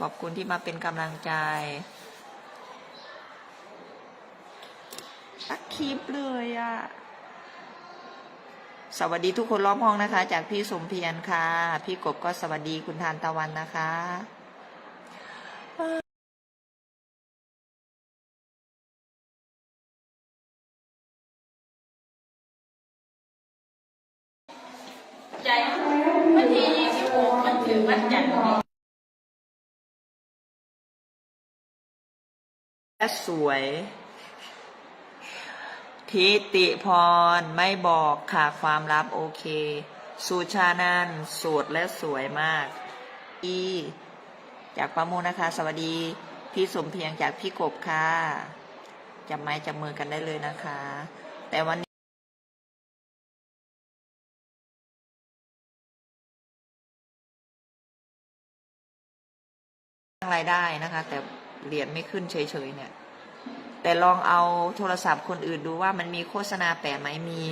ขอบคุณที่มาเป็นกำลังใจตักคลิปเลยอะสวัสดีทุกคนล้อมห้องนะคะ จากพี่สมเพียรค่ะ พี่กบก็สวัสดีคุณทานตะวันนะคะใจวันที่ยี่สิบหกมันถือวันจันทร์ สวย ทิติพรไม่บอกค่ะความลับโอเค สุชานันท์โสดและสวยมาก อีจากประมูลนะคะ สวัสดีพี่สมเพียงจากพี่กบค่ะจับไม้จับมือกันได้เลยนะคะ แต่วันนี้รายได้นะคะ แต่ เหรียญไม่ขึ้นเฉยๆเนี่ย แต่ลองเอาโทรศัพท์คนอื่นดูว่ามันมีโฆษณาแปะไหมมี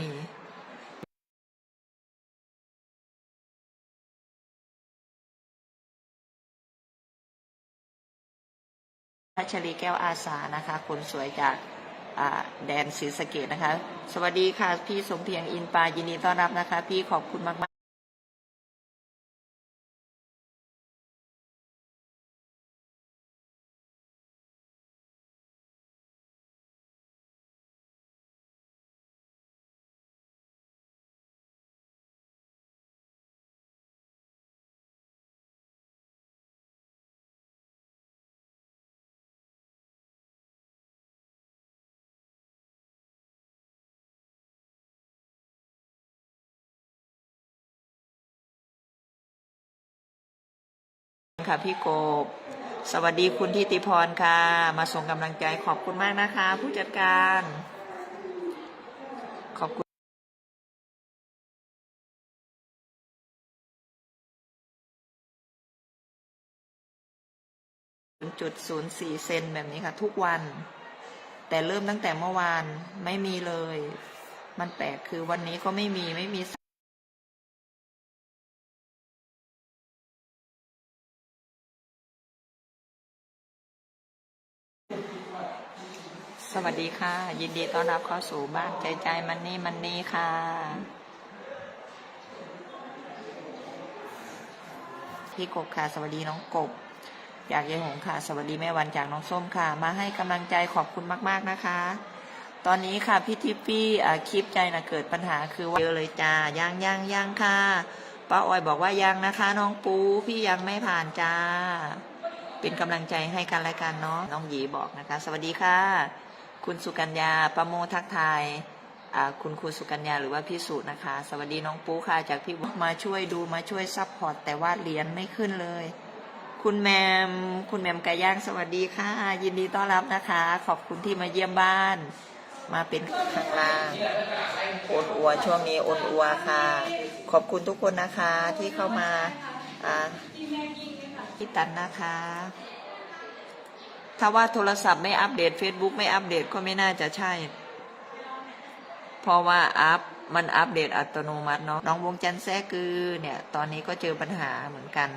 พัชรีแก้วอาสานะคะ คนสวยจากแดนศรีสะเกดนะคะ สวัสดีค่ะ พี่สมเพียงอินปายินดีต้อนรับนะคะ พี่ขอบคุณมาก ค่ะ พี่โกบ สวัสดีคุณทิติพรค่ะ มาส่งกำลังใจขอบคุณมากนะคะ ผู้จัดการ ขอบคุณจุดศูนย์สี่เซนแบบนี้ค่ะ ทุกวัน แต่เริ่มตั้งแต่เมื่อวานไม่มีเลย มันแปลกคือวันนี้ก็ไม่มีไม่มี สวัสดีค่ะ ยินดีต้อนรับเข้าสู่บ้านใจใจมันนี่มันนี่ค่ะ พี่กบค่ะ สวัสดีน้องกบ อยากยายหงค่ะ สวัสดีแม่วันจากน้องส้มค่ะ มาให้กำลังใจขอบคุณมาก ๆนะคะ ตอนนี้ค่ะพี่ทิปปี้อ่คลิปใจนะเกิดปัญหาคือว่าเจอะเลยจ้ายังยังยังค่ะป้าออยบอกว่ายังนะคะ น้องปูพี่ยังไม่ผ่านจ้าเป็นกำลังใจให้กันและกันเนาะน้องหยีบอกนะคะ สวัสดีค่ะ คุณสุกัญญาประโมทักทายคุณครูสุกัญญาหรือว่าพี่สุนะคะ สวัสดีน้องปูค่ะจากพี่มาช่วยดูมาช่วยซัพพอร์ตแต่ว่าเหรียญไม่ขึ้นเลย คุณแมมคุณแมมไก่ย่างสวัสดีค่ะ ยินดีต้อนรับนะคะ ขอบคุณที่มาเยี่ยมบ้าน มาเป็นข้างล่างโอนอัวช่วงนี้โอนอัวค่ะ ขอบคุณทุกคนนะคะที่เข้ามาอ่าพี่ตันนะคะ ถ้าว่าโทรศัพท์ไม่อัปเดต Facebook ไม่อัปเดตก็ไม่น่าจะใช่ เพราะว่าอัพมันอัปเดตอัตโนมัติเนาะน้องวงจันทร์แซ่กือเนี่ย ตอนนี้ก็เจอปัญหาเหมือนกัน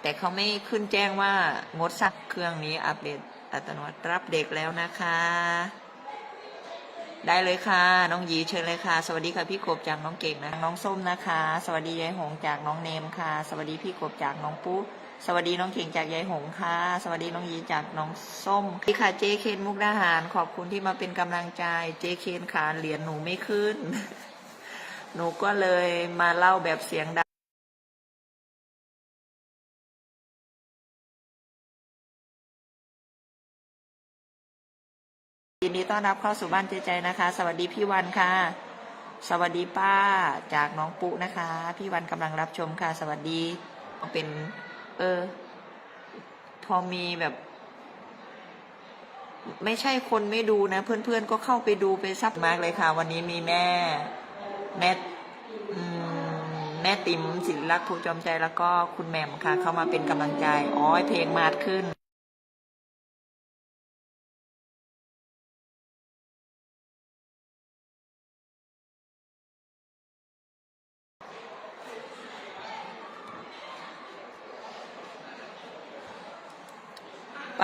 แต่เขาไม่ขึ้นแจ้งว่างดซักเครื่องนี้อัปเดตอัตโนมัติรับเด็กแล้วนะคะ ได้เลยค่ะ น้องหยีเชิญเลยค่ะ สวัสดีค่ะพี่กบจากน้องเก่งนะน้องส้มนะคะ สวัสดียายหงจากน้องเนมค่ะ สวัสดีพี่กบจากน้องปุ๊ สวัสดีน้องเก่งจากยายหงค่ะ สวัสดีน้องยีจากน้องส้มพี่ค่ะเจเคนมุกดาหาร ขอบคุณที่มาเป็นกำลังใจเจเคนขาเหรียญหนูไม่ขึ้น หนูก็เลยมาเล่าแบบเสียงดังยินดีต้อนรับเข้าสู่บ้านเจใจนะคะ สวัสดีพี่วันค่ะ สวัสดีป้าจากน้องปุ๊นะคะ พี่วันกำลังรับชมค่ะ สวัสดีเป็น ออ พอมีแบบ ไม่ใช่คนไม่ดูนะ เพื่อนๆก็เข้าไปดูไปซับมากเลยค่ะ วันนี้มีแม่ แม่แม่ติ๋มศิลลักษ์ภูจอมใจแล้วก็คุณแหม่มค่ะ เข้ามาเป็นกำลังใจอ๋อเพลงมาดขึ้น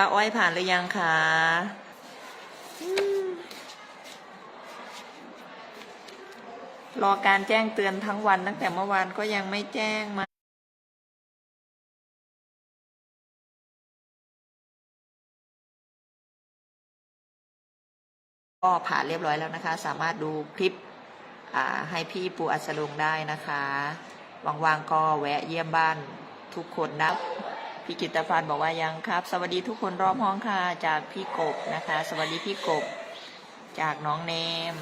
ป้าอ้อยผ่านหรือยังคะรอการแจ้งเตือนทั้งวันตั้งแต่เมื่อวานก็ยังไม่แจ้งมาก็ผ่านเรียบร้อยแล้วนะคะ สามารถดูคลิปให้พี่ปูอัสดงได้นะคะว่างๆก็แวะเยี่ยมบ้านทุกคนนะ พี่กิตพันธ์บอกว่ายังครับ สวัสดีทุกคนรอบห้องค่ะจากพี่กบนะคะ สวัสดีพี่กบ จากน้องเนม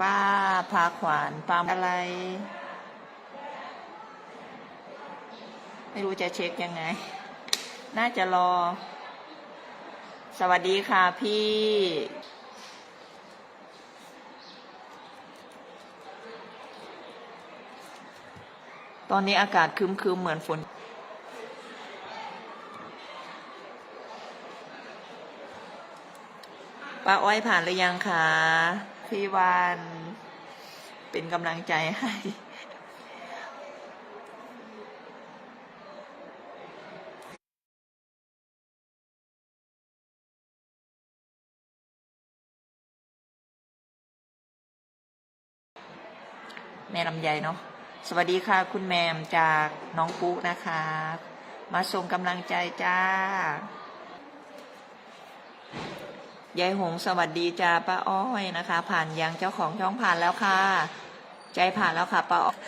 ป้าพาขวานปามอะไร ไม่รู้จะเช็คยังไง น่าจะรอ สวัสดีค่ะพี่ตอนนี้อากาศคึมๆเหมือนฝน ป้าอ้อยผ่านหรือยังคะพี่วานเป็นกำลังใจให้ แม่ลำไยเนาะสวัสดีค่ะ คุณแมมจากน้องปุ๊นะคะ มาส่งกำลังใจจ้า ยายหงสวัสดีจ้าป้าอ้อยนะคะ ผ่านยังเจ้าของช่องผ่านแล้วค่ะ ใจผ่านแล้วค่ะป้าอ้อย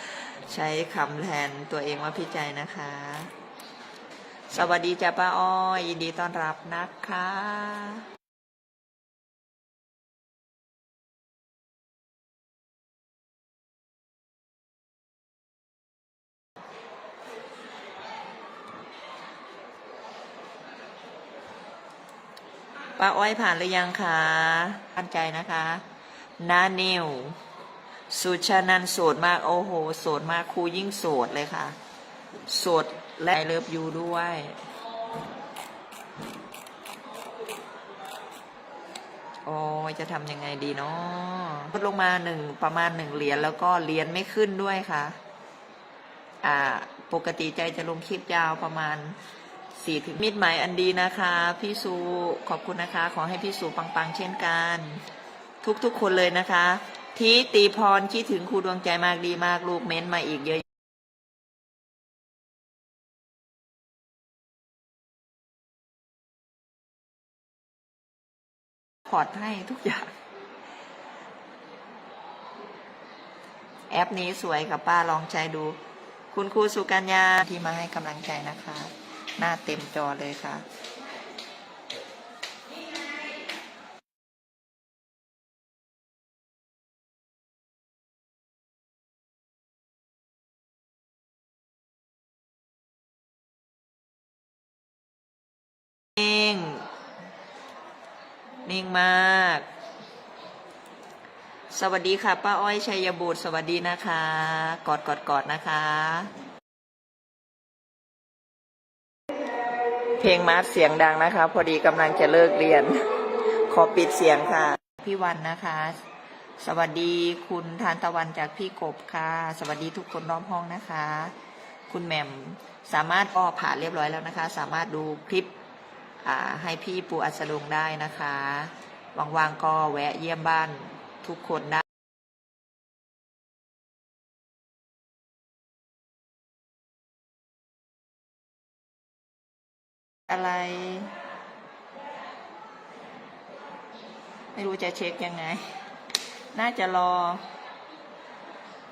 ใช้คำแทนตัวเองว่าพี่ใจนะคะ สวัสดีจ้าป้าอ้อยยินดีต้อนรับนะคะ ป้าอ้อยผ่านหรือยังคะตั้งใจนะคะนาเนวสุชานันโสดมากโอ้โหโสดมากครูยิ่งโสดเลยค่ะ โสดและเลิฟยูด้วย โอ้ยจะทำยังไงดีเนาะลดลงมาหนึ่งประมาณหนึ่งเหรียญแล้วก็เหรียญไม่ขึ้นด้วยค่ะ อ่า ปกติใจจะลงคลิปยาวประมาณ สี่ถึงมิดหมายอันดีนะคะ พี่สูขอบคุณนะคะ ขอให้พี่สูปังๆ เช่นกัน ทุกๆคนเลยนะคะทีตีพรคิดถึงครูดวงใจมากดีมากลูกเม้นมาอีกเยอะพอร์ตให้ทุกอย่าง แอปนี้สวยค่ะป้าลองใช้ดู คุณครูสุกัญญาที่มาให้กำลังใจนะคะ หน้าเต็มจอเลยค่ะนิ่ง นิ่งมาก สวัสดีค่ะ ป้าอ้อยชัยบุตร สวัสดีนะคะ กอดกอดกอดนะคะ เพลงมาร์ชเสียงดังนะคะ พอดีกำลังจะเลิกเรียน ขอปิดเสียงค่ะ พี่วันนะคะ สวัสดีคุณทานตะวันจากพี่กบค่ะ สวัสดีทุกคนรอบห้องนะคะ คุณแหม่มสามารถก็ผ่านเรียบร้อยแล้วนะคะ สามารถดูคลิปให้พี่ปูอัสดงได้นะคะว่างๆก็แวะเยี่ยมบ้านทุกคนได้ อะไร ไม่รู้จะเช็คยังไง น่าจะรอ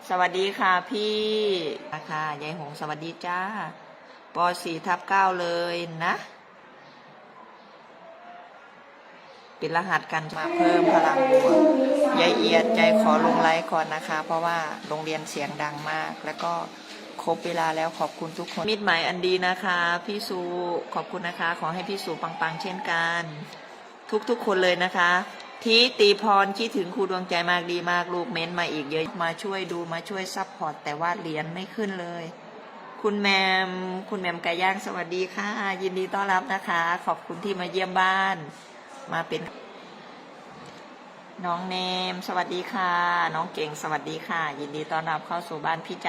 สวัสดีค่ะพี่ค่ะยายหงสวัสดีจ้าปสี่ทับเก้าเลยนะป็นรหัสกันมาเพิ่มพลังบวกยายเอียดใจขอลงไลค์ก่อนนะคะ เพราะว่าโรงเรียนเสียงดังมากแล้วก็ ครบเวลาแล้วขอบคุณทุกคนมิดหมายอันดีนะคะ พี่สูขอบคุณนะคะ ขอให้พี่สูปังๆ เช่นกัน ทุกๆคนเลยนะคะทีตีพรคิดถึงครูดวงใจมากดีมากลูกเม้นมาอีกเยอะมาช่วยดูมาช่วยซัพพอร์ตแต่ว่าเหรียญไม่ขึ้นเลย คุณแมมคุณแมมไก่ย่างสวัสดีค่ะ ยินดีต้อนรับนะคะ ขอบคุณที่มาเยี่ยมบ้าน มาเป็น น้องเนม สวัสดีค่ะ น้องเก่งสวัสดีค่ะ ยินดีต้อนรับเข้าสู่บ้านพี่จา